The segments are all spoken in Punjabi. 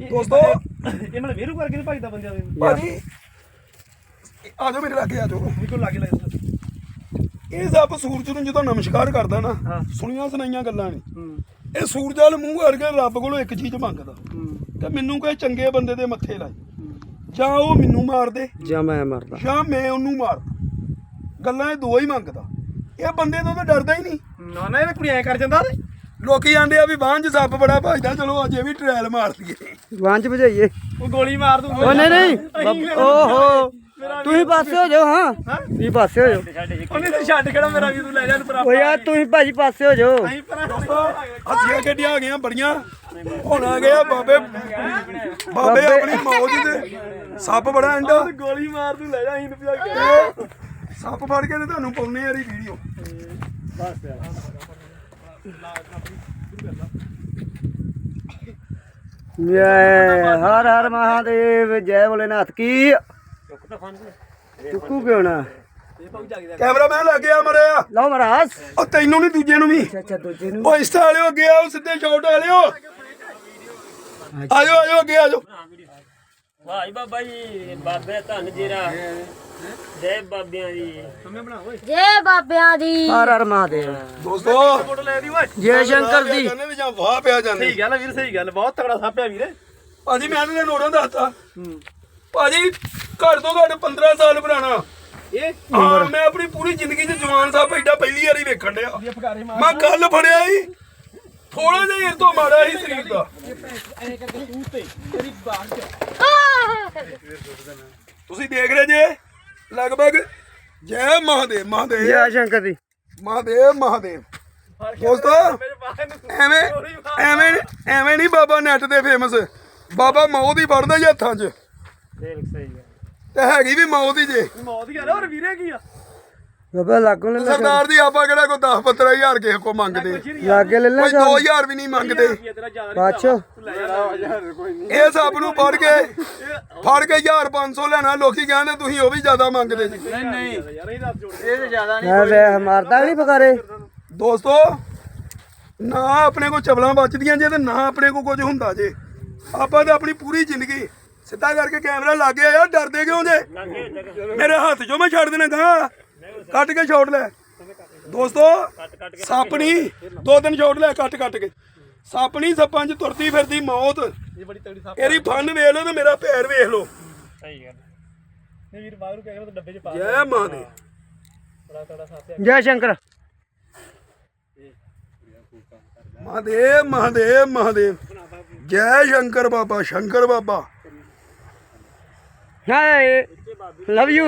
ਦੋਸਤੋ। ਇਹ ਮਤਲਬ ਵੇਰੂ ਕਰਕੇ ਨਹੀਂ ਭਜਦਾ ਬੰਦਿਆਂ ਦੇ ਭਾਜੀ ਆ ਜਾਓ ਮੇਰੇ ਲਾਗੇ ਆ ਜਾਓ। ਬਿਲਕੁਲ ਲਾਗੇ ਲੱਗੇ ਇਹ ਸੱਪ ਸੂਰਜ ਨੂੰ ਜਦੋਂ ਨਮਸਕਾਰ ਕਰਦਾ ਨਾ। ਸੁਣੀਆਂ ਸੁਣਾਈਆਂ ਗੱਲਾਂ ਨੇ। ਇਹ ਸੂਰਜ ਵਾਲ ਮੂੰਹ ਕਰਕੇ ਰੱਬ ਕੋਲੋਂ ਇੱਕ ਚੀਜ਼ ਮੰਗਦਾ। ਕਿ ਮੈਨੂੰ ਕੋਈ ਚੰਗੇ ਬੰਦੇ ਦੇ ਮੱਥੇ ਲਾਈ। ਜਾਂ ਉਹ ਮੈਨੂੰ ਮਾਰ ਦੇ ਜਾਂ ਮੈਂ ਮਰਦਾ। ਜਾਂ ਮੈਂ ਉਹਨੂੰ ਮਾਰ ਗੱਲਾਂ ਇਹ ਦੋ ਹੀ ਮੰਗਦਾ। ਇਹ ਬੰਦੇ ਤੋਂ ਤਾਂ ਡਰਦਾ ਹੀ ਨਹੀਂ। ਨਾ ਨਾ ਇਹ ਕੁੜੀ ਐ ਕਰ ਜਾਂਦਾ ਤੇ। ਲੋਕੀ ਆਂਦੇ ਆ ਵੀ 'ਚ ਸੱਪ ਬੜਾ ਭਜਦਾ ਚਲੋ ਅੱਜ ਇਹ ਵੀ ਟ੍ਰਾਇਲ ਮਾਰ ਲਈਏ। ਵਾਂਝ ਭਜਾਈਏ। ਉਹ ਗੋਲੀ ਮਾਰ ਦੂੰ ਉਹ ਨਹੀਂ ਨਹੀਂ। ਓਹੋ। ਤੁਸੀਂ ਪਾਸੇ ਹੋ ਜਾਓ ਹਾਂ। ਤੁਸੀਂ ਪਾਸੇ ਹੋ ਜਾਓ। ਉਹਨੇ ਤੇ ਛੱਡ ਕਿਹੜਾ ਮੇਰਾ ਵੀ ਤੂੰ ਲੈ ਜਾ ਭਰਾ ਓ ਯਾਰ ਤੁਸੀਂ ਭਾਜੀ ਪਾਸੇ ਹੋ ਜਾਓ। ਹੱਥੀਆਂ ਗੱਡੀਆਂ ਆ ਗਈਆਂ ਬੜੀਆਂ। ਹੁਣ ਆ ਗਏ ਆ ਬਾਬੇ। ਬਾਬੇ ਆਪਣੀ ਮੌਜ ਦੇ ਸੱਪ ਬੜਾ ਅੰਡਾ ਗੋਲੀ ਮਾਰ ਦੂੰ ਲੈ ਜਾ ਅਸੀਂ ਭਜਾ ਸੱਪ ਫੜ ਕੇ ਤੇ ਤੁਹਾਨੂੰ ਪਾਉਣੇ ਆ ਰੀ ਵੀਡੀਓ ਜੈ ਹਰ ਹਰ ਮਹਾਦੇਵ ਜੈ ਭੋਲੇਨਾਥ ਕੀ ਚੁੱਕੂ ਕਿਉਂ ਨਾ? ਕੈਮਰਾਮੈਨ ਲੱਗ ਗਿਆ ਮਰਿਆ। ਲਓ ਮਹਾਰਾਜ। ਉਹ ਤੈਨੂੰ ਨਹੀਂ ਦੂਜੇ ਨੂੰ ਵੀ। ਅੱਛਾ ਦੂਜੇ ਨੂੰ ਉਹ ਇੰਸਟਾ ਵਾਲਿਓ ਅੱਗੇ ਆਓ ਸਿੱਧੇ ਸ਼ਾਟ ਵਾਲਿਓ। ਆਜੋ ਆਜੋ ਅੱਗੇ ਆਜੋ। ਭਾਈ ਬਾਬਾ ਜੀ ਬਾਬੇ ਧੰਨ ਜੀਰਾ। ਜੈ ਬਾਬਿਆਂ ਦੀ। ਜੈ ਬਾਬਿਆਂ ਦੀ। ਹਰ ਹਰ ਮਹਾਦੇਵ ਦੋਸਤੋ ਫੋਟੋ ਲੈ ਦੀ ਓਏ? ਜੈ ਸ਼ੰਕਰ ਦੀ। ਵੀ ਜਾਂ ਵਾਹ ਪਿਆ ਜਾਂਦੇ ਸਹੀ ਗੱਲ ਆ ਵੀਰ ਸਹੀ ਗੱਲ। ਬਹੁਤ ਤਗੜਾ ਸਾਪਿਆ ਵੀਰੇ। ਭਾਜੀ ਮੈਂ ਤੇ ਨੋੜਾਂ ਦੱਸਤਾ। ਭਾਜੀ ਘੱਟ ਤੋਂ ਘੱਟ 15 ਸਾਲ ਪੁਰਾਣਾ। ਇਹ ਹਾਂ ਮੈਂ ਆਪਣੀ ਪੂਰੀ ਜ਼ਿੰਦਗੀ 'ਚ ਜਵਾਨ ਸਾਹਿਬ ਐਡਾ ਪਹਿਲੀ ਵਾਰੀ ਵੇਖਣ ਡਿਆ। ਇਹ ਫਕਾਰੇ ਮਾਰ ਮੈਂ ਕੱਲ ਫੜਿਆ ਸੀ। ਥੋੜਾ ਜਿਹਾ ਇਹ ਤੋਂ ਮਾੜਾ ਸੀ ਸਰੀਰ ਦਾ। ਐ ਕਰਕੇ ਤੂੰ ਤੇ ਤੇਰੀ ਬਾਗ ਚ ਤੁਸੀਂ ਦੇਖ ਰਹੇ ਜੇ? ਲਗਭਗ ਜੈ ਮਹਾਦੇਵ ਮਹਾਦੇਵ। ਜੈ ਸ਼ੰਕਰ ਦੀ ਮਹਾਦੇਵ ਮਹਾਦੇਵ। ਦੋਸਤੋ ਮੇਰੇ ਬਾਹਰ ਨੂੰ ਐਵੇਂ ਐਵੇਂ ਐਵੇਂ ਨਹੀਂ ਬਾਬਾ ਨੈਟ ਤੇ ਫੇਮਸ ਬਾਬਾ ਮੌਤ ਹੀ ਫੜਦਾ ਜੀ ਹੱਥਾਂ 'ਚ। ਦੇਖ ਸਹੀ ਹੈ ਤੇ ਹੈਗੀ ਵੀ ਮੌਤ ਹੀ ਜੇ। ਮੌਤ ਹੀ ਗੱਲ ਹੋਰ ਵੀਰੇ ਕੀ ਆ? ਬਾਬਾ ਲਾਗੋਂ ਲੈ ਲੈ ਸਰਦਾਰ ਦੀ ਆਪਾਂ ਕਿਹੜਾ ਕੋਈ 10 15000 ਕਿਸੇ ਕੋ ਮੰਗਦੇ? ਲਾਗੇ ਲੈ ਲੈ ਕੋਈ 2000 ਵੀ ਨਹੀਂ ਮੰਗਦੇ। ਜ਼ਿਆਦਾ ਜਾ। ਇਹ ਸੱਪ ਨੂੰ ਫੜ ਕੇ ਫੜ ਕੇ 1500 ਲੈਣਾ। ਲੋਕੀ ਕਹਿੰਦੇ ਤੁਸੀਂ ਉਹ ਵੀ ਜ਼ਿਆਦਾ ਮੰਗਦੇ। ਜੀ ਨਹੀਂ ਨਹੀਂ। ਯਾਰ ਇਹ ਦੱਸ ਜੋੜ ਮੈਂ ਵੇ ਮਾਰਦਾ ਵੀ ਨਹੀਂ ਫਕਾਰੇ ਦੋਸਤੋ ਨਾ ਆਪਣੇ ਕੋ ਚਵਲਾਂ ਬਚਦੀਆਂ ਜੇ ਤੇ ਨਾ ਆਪਣੇ ਕੋ ਕੁਝ ਹੁੰਦਾ ਜੇ। ਆਪਾਂ ਤਾਂ ਆਪਣੀ ਪੂਰੀ ਜ਼ਿੰਦਗੀ ਸਿੱਧਾ ਕਰਕੇ ਕੈਮਰਾ ਲਾ ਕੇ ਆਇਆ ਡਰਦੇ ਕਿਉਂ ਜੇ? ਮੇਰੇ ਹੱਥ 'ਚੋਂ ਮੈਂ ਛੱਡ ਦੇਣਾ ਗਾ ਕੱਟ ਕੇ ਛੋੜ ਲੈ। ਦੋਸਤੋ ਸੱਪ ਨਹੀਂ ਦੋ ਦਿਨ ਛੋੜ ਲੈ ਕੱਟ ਕੱਟ ਕੇ। ਸੱਪ ਨਹੀਂ ਸੱਪਾਂ 'ਚ ਤੁਰਦੀ ਫਿਰਦੀ ਮੌਤ। ਇਹ ਬੜੀ ਤਗੜੀ ਸਾਪ ਇਹਦੀ ਫਨ ਵੇਖ ਲਓ ਤੇ ਮੇਰਾ ਪੈਰ ਵੇਖ ਲਓ। ਸਹੀ ਗੱਲ ਨੇ ਵੀਰ ਬਾਹਰ ਨੂੰ ਕਹਿ ਡੱਬੇ ਚ ਪਾ ਜੈ ਮਹਾਦੇਵ ਬੜਾ ਤਗੜਾ ਸਾਪਿਆ ਜੈ ਸ਼ੰਕਰ। ਮਹਾਦੇਵ ਮਹਾਦੇਵ ਮਹਾਦੇਵ। ਜੈ ਸ਼ੰਕਰ ਬਾਬਾ ਸ਼ੰਕਰ ਬਾਬਾ। ਹਾਏ ਲਵ ਯੂ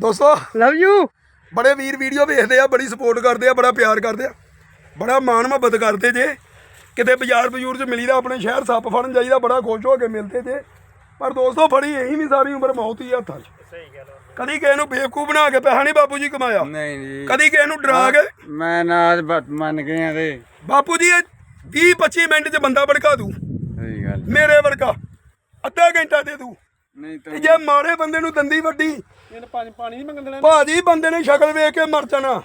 ਦੋਸਤੋ ਲਵ ਯੂ ਬੜੇ ਵੀਰ ਵੀਡੀਓ ਵੇਖਦੇ ਆ ਬੜੀ ਸਪੋਰਟ ਕਰਦੇ ਆ ਬੜਾ ਪਿਆਰ ਕਰਦੇ ਆ। ਬੜਾ ਮਾਣ ਮੁਹੱਬਤ ਕਰਦੇ ਜੇ। ਕਿਤੇ ਬਾਜ਼ਾਰ ਬਜ਼ੂਰ 'ਚ ਮਿਲੀਦਾ ਆਪਣੇ ਸ਼ਹਿਰ ਸੱਪ ਫੜਨ ਜਾਈਦਾ ਬੜਾ ਖੁਸ਼ ਹੋ ਕੇ ਮਿਲਦੇ ਜੇ। ਪਰ ਦੋਸਤੋ ਫੜੀ ਇਹੀ ਵੀ ਸਾਰੀ ਉਮਰ ਮੌਤ ਹੀ ਹੱਥਾਂ 'ਚ। ਕਦੀ ਕਿਸੇ ਨੂੰ ਬੇਵਕੂਫ ਬਣਾ ਕੇ ਪੈਸਾ ਨਹੀਂ ਬਾਪੂ ਜੀ ਕਮਾਇਆ। ਨਹੀਂ ਜੀ। ਕਦੀ ਕਿਸੇ ਨੂੰ ਡਰਾ ਕੇ। ਮੈਂ ਨਾਜ ਬਤ ਮੰਨ ਗਿਆ ਤੇ। ਬਾਪੂ ਜੀ ਇਹ 20 25 ਮਿੰਟ 'ਚ ਬੰਦਾ ਭੜਕਾ ਦੂ। ਸਹੀ ਗੱਲ ਮੇਰੇ ਵਰਗਾ ਅੱਧਾ ਘੰਟਾ ਦੇ ਦੂ। ਨਹੀਂ ਤੇ ਜੇ ਮਾਰੇ ਬੰਦੇ ਨੂੰ ਦੰਦੀ ਵੱਡੀ ਇਹਨੇ ਪਾਣੀ ਪਾਣੀ ਨਹੀਂ ਮੰਗਣ ਦੇਣਾ। ਭਾਜੀ ਬੰਦੇ ਨੇ ਸ਼ਕਲ ਵੇਖ ਕੇ ਮਰ ਜਾਣਾ।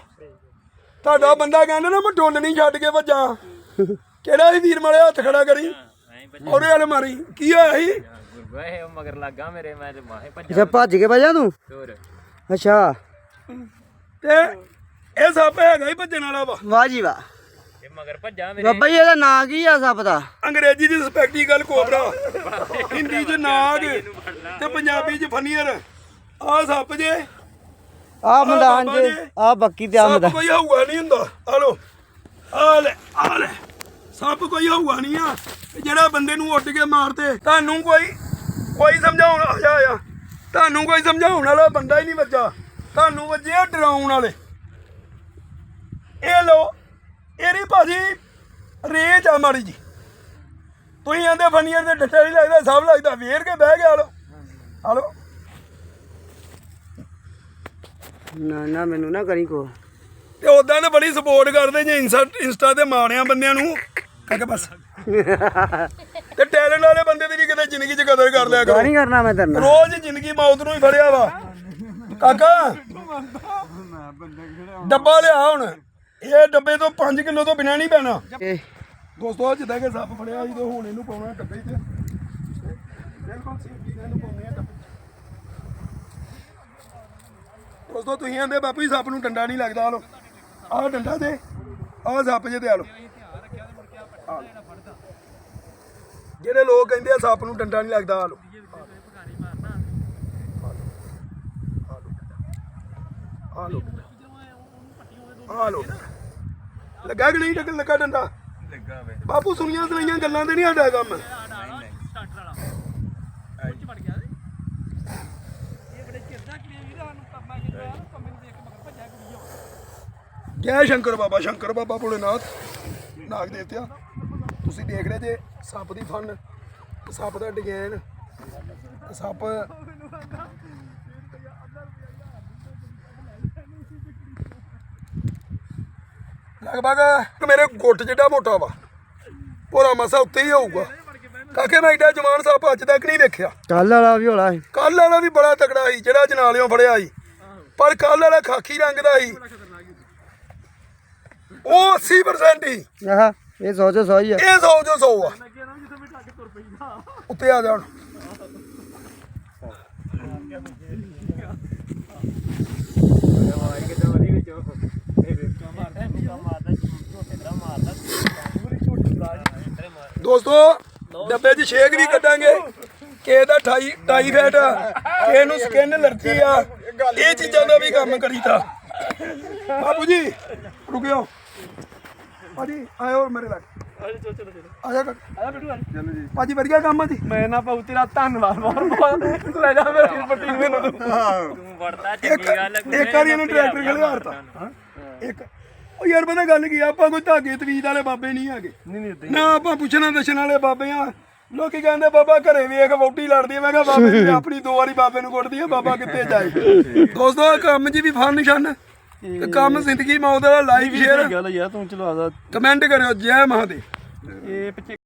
ਤੁਹਾਡਾ ਬੰਦਾ ਕਹਿੰਦਾ ਨਾ ਮੈਂ ਡੋਲ ਨਹੀਂ ਛੱਡ ਕੇ ਭੱਜਾਂ ਕਿਹੜਾ ਹੀ ਵੀਰ ਮਾਰੇ ਹੱਥ ਖੜਾ ਕਰੀ? ਉਹਦੇ ਵਾਲੇ ਮਾਰੀ। ਕੀ ਹੋਇਆ ਸੀ? ਉਹ ਮਗਰ ਲੱਗਾ ਮੇਰੇ ਮੈਂ ਤੇ ਮਾਹੇ ਭੱਜ ਅੱਛਾ ਭੱਜ ਕੇ ਭਜਾ ਤੂੰ? ਹੋਰ। ਅੱਛਾ। ਤੇ ਇਹ ਸੱਪ ਹੈਗਾ ਹੀ ਭੱਜਣ ਵਾਲਾ ਵਾ। ਵਾਹ ਜੀ ਵਾਹ। ਇਹ ਮਗਰ ਭੱਜਾ ਮੇਰੇ। ਬਾਬਾ ਜੀ ਇਹਦਾ ਨਾਂ ਕੀ ਆ ਸੱਪ ਦਾ? ਅੰਗਰੇਜ਼ੀ ਚ ਸਪੈਕਟੀਕਲ ਕੋਬਰਾ। ਹਿੰਦੀ ਚ ਨਾਗ ਤੇ ਪੰਜਾਬੀ ਚ ਫਨੀਅਰ। ਆ ਸੱਪ ਜੇ। ਆ ਮੈਦਾਨ ਜੀ। ਆ ਬੱਕੀ ਤੇ ਆ ਸੱਪ ਮੈਦਾਨ। ਕੋਈ ਹਊਆ ਨਹੀਂ ਹੁੰਦਾ। ਆ ਲੋ ਆ ਲੈ ਆ ਲੈ। ਸੱਪ ਕੋਈ ਹਊਆ ਨਹੀਂ ਆ। ਜਿਹੜਾ ਬੰਦੇ ਨੂੰ ਉੱਡ ਕੇ ਮਾਰਦੇ ਤੁਹਾਨੂੰ ਕੋਈ ਕੋਈ ਸਮਝਾਉਣ ਆ ਜਾ ਆ। ਤੁਹਾਨੂੰ ਕੋਈ ਸਮਝਾਉਣ ਵਾਲਾ ਬੰਦਾ ਹੀ ਨਹੀਂ ਵੱਜਾ। ਤੁਹਾਨੂੰ ਵੱਜੇ ਡਰਾਉਣ ਵਾਲੇ। ਇਹ ਲੋ ਇਹਦੀ ਭਾਜੀ ਰੇਜ ਆ ਮਾੜੀ ਜੀ। ਤੁਸੀਂ ਆਂਦੇ ਫਨੀਅਰ ਦੇ ਡੱਟਾ ਨਹੀਂ ਲੱਗਦਾ ਸਭ ਲੱਗਦਾ। ਵੇਰ ਕੇ ਬਹਿ ਗਿਆ ਲੋ ਹਲੋ। ਨਾ ਨਾ ਮੈਨੂੰ ਨਾ ਕਰੀ ਕੋ ਤੇ ਉਦਾਂ ਤਾਂ ਬੜੀ ਸਪੋਰਟ ਕਰਦੇ ਜੇ ਇੰਸਟਾ ਤੇ ਮਾਰਿਆ ਬੰਦਿਆਂ ਨੂੰ। ਕਾਕਾ ਬਸ। ਤੇ ਟੈਲੈਂਟ ਵਾਲੇ ਬੰਦੇ ਦੀ ਵੀ ਕਿਤੇ ਜ਼ਿੰਦਗੀ 'ਚ ਕਦਰ ਕਰ ਲਿਆ ਕਰੋ। ਨਹੀਂ ਕਰਨਾ ਮੈਂ ਤੇਰੇ ਨਾਲ? ਰੋਜ਼ ਜ਼ਿੰਦਗੀ ਮੌਤ ਨੂੰ ਹੀ ਫੜਿਆ ਵਾ। ਕਾਕਾ। ਡੱਬਾ ਲਿਆ ਹੁਣ। ਇਹ ਡੱਬੇ ਤੋਂ 5 ਕਿਲੋ ਤੋਂ ਬਿਨਾ ਨਹੀਂ ਪੈਣਾ। ਇਹ ਦੋਸਤੋ ਜਿੱਦਾਂ ਕਿ ਸੱਪ ਫੜਿਆ ਤੇ ਹੁਣ ਇਹਨੂੰ ਪਾਉਣਾ ਡੱਬੇ 'ਚ ਬਿਲਕੁਲ ਸੇਫਟੀ ਨਾਲ ਇਹਨੂੰ ਪਾਉਣੇ ਆ ਡੱਬੇ। 'ਚ ਦੋਸਤੋ ਤੁਸੀਂ ਆਂਦੇ ਬਾਪੂ ਜੀ ਸੱਪ ਨੂੰ ਡੰਡਾ ਨਹੀਂ ਲੱਗਦਾ ਲੋ ਆਹ ਡੰਡਾ ਦੇ ਆਹ ਸੱਪ ਜੇ ਤੇ ਆ ਲੋ ਜਿਹੜੇ ਲੋਕ ਕਹਿੰਦੇ ਆ ਸੱਪ ਨੂੰ ਡੰਡਾ ਨਹੀਂ ਲੱਗਦਾ ਆ ਲੋ ਆ ਲੋ ਆ ਲੋ ਲੱਗਾ ਕਿ ਨਹੀਂ ਲੱਗਾ ਡੰਡਾ? ਲੱਗਾ ਵੇ। ਬਾਪੂ ਸੁਣੀਆਂ ਸੁਣਾਈਆਂ ਗੱਲਾਂ ਤੇ ਨਹੀਂ ਸਾਡਾ ਕੰਮ। ਜੈ ਸ਼ੰਕਰ ਬਾਬਾ ਸ਼ੰਕਰ ਬਾਬਾ ਭੋਲੇਨਾਥ। ਨਾਗ ਦੇਵਤਿਆ ਤੁਸੀਂ ਦੇਖ ਰਹੇ ਜੇ ਸੱਪ ਦੀ ਫਨ ਸੱਪ ਦਾ ਡਿਜ਼ਾਈਨ ਸੱਪ ਲਗਭਗ ਮੇਰੇ ਗੁੱਟ ਜਿੱਡਾ ਮੋਟਾ ਵਾ। ਪੂਰਾ ਮਸਾ ਉੱਤੇ ਹੀ ਹੋਊਗਾ। ਕਾਕੇ ਮੈਂ ਏਡਾ ਜਵਾਨ ਸੱਪ ਅੱਜ ਤੱਕ ਨਹੀਂ ਵੇਖਿਆ। ਕੱਲ ਵਾਲਾ ਵੀ ਹੋਲਾ ਸੀ। ਕੱਲ ਵਾਲਾ ਵੀ ਬੜਾ ਤਕੜਾ ਸੀ ਜਿਹੜਾ ਜਨਾਲਿਓਂ ਫੜਿਆ ਸੀ। ਪਰ ਕੱਲ ਵਾਲਾ ਖਾਕੀ ਰੰਗ ਦਾ ਸੀ। ਉਹ 80% ਹੀ ਆਹ ਇਹ ਸੋਚੋ ਸੋਈ ਆ। ਇਹ 100 ਜੋ 100 ਆ। ਉੱਤੇ ਆ ਜਾ ਹੁਣ ਦੋਸਤੋ ਡੱਬੇ 'ਚ ਸ਼ੇਕ ਵੀ ਕੱਢਾਂਗੇ। ਕਿਸੇ ਦਾ ਟਾਈ ਟਾਈਫਾਈਡ ਆ ਕਿਸੇ ਨੂੰ ਸਕਿਨ ਅਲਰਜੀ ਆ ਇਹ ਚੀਜ਼ਾਂ ਦਾ ਵੀ ਕੰਮ ਕਰੀਦਾ। ਬਾਪੂ ਜੀ ਰੁਕਿਓ। ਭਾਜੀ ਆਇਓ ਮੇਰੇ ਲੱਗ ਚਲੋ ਚਲੋ ਚਲੋ ਆਇਆ ਕਰ। ਆ ਬਿੱਟੂ ਆ ਭਾਜੀ ਵਧੀਆ ਕੰਮ ਆ ਜੀ। ਮੈਂ ਨਾ ਪਾਉ ਤੇਰਾ ਧੰਨਵਾਦ ਬਹੁਤ ਬਹੁਤ। ਲੈ ਜਾ ਮੇਰੀ ਪੱਟੀ ਮੈਨੂੰ। ਤੂੰ ਤੂੰ ਵੜਦਾ ਚੰਗੀ ਗੱਲ ਇੱਕ ਵਾਰੀ ਇਹਨੂੰ ਟਰੈਕਟਰ ਖਲਿਆਰਤਾ ਹਾਂ। ਇੱਕ ਉਹ ਯਾਰ ਪਤਾ ਗੱਲ ਕੀ ਆ, ਆਪਾਂ ਕੋਈ ਧਾਗੇ ਤਵੀਦ ਵਾਲੇ ਬਾਬੇ ਨਹੀਂ ਹੈਗੇ। ਨਹੀਂ ਨਹੀਂ ਨਾ ਆਪਾਂ ਪੁੱਛਣਾ ਦਸ਼ਣ ਵਾਲੇ ਬਾਬੇ ਆ। ਲੋਕੀ ਕਹਿੰਦੇ ਬਾਬਾ ਘਰੇ ਵੇਖ ਵੋਟੀ ਲੜਦੀ ਆ। ਮੈਂ ਕਿਹਾ ਬਾਬੇ ਨੇ ਆਪਣੀ ਦੋ ਵਾਰੀ ਬਾਬੇ ਨੂੰ ਕੁੱਟਦੀ ਆ ਬਾਬਾ ਕਿੱਥੇ ਜਾਏ? ਦੋਸਤੋ ਇਹ ਕੰਮ 'ਚ ਵੀ ਫਨ ਨਿਸ਼ਨ ਤੇ ਕੰਮ ਜ਼ਿੰਦਗੀ ਮੌਤ ਦਾ ਲਾਈਵ ਸ਼ੇਅਰ ਗੱਲ ਯਾਰ ਤੂੰ ਚਲੋ ਆਦਾ ਕਮੈਂਟ ਕਰਿਓ ਜੈ ਮਹਾਦੇਵ। ਇਹ ਪਿੱਛੇ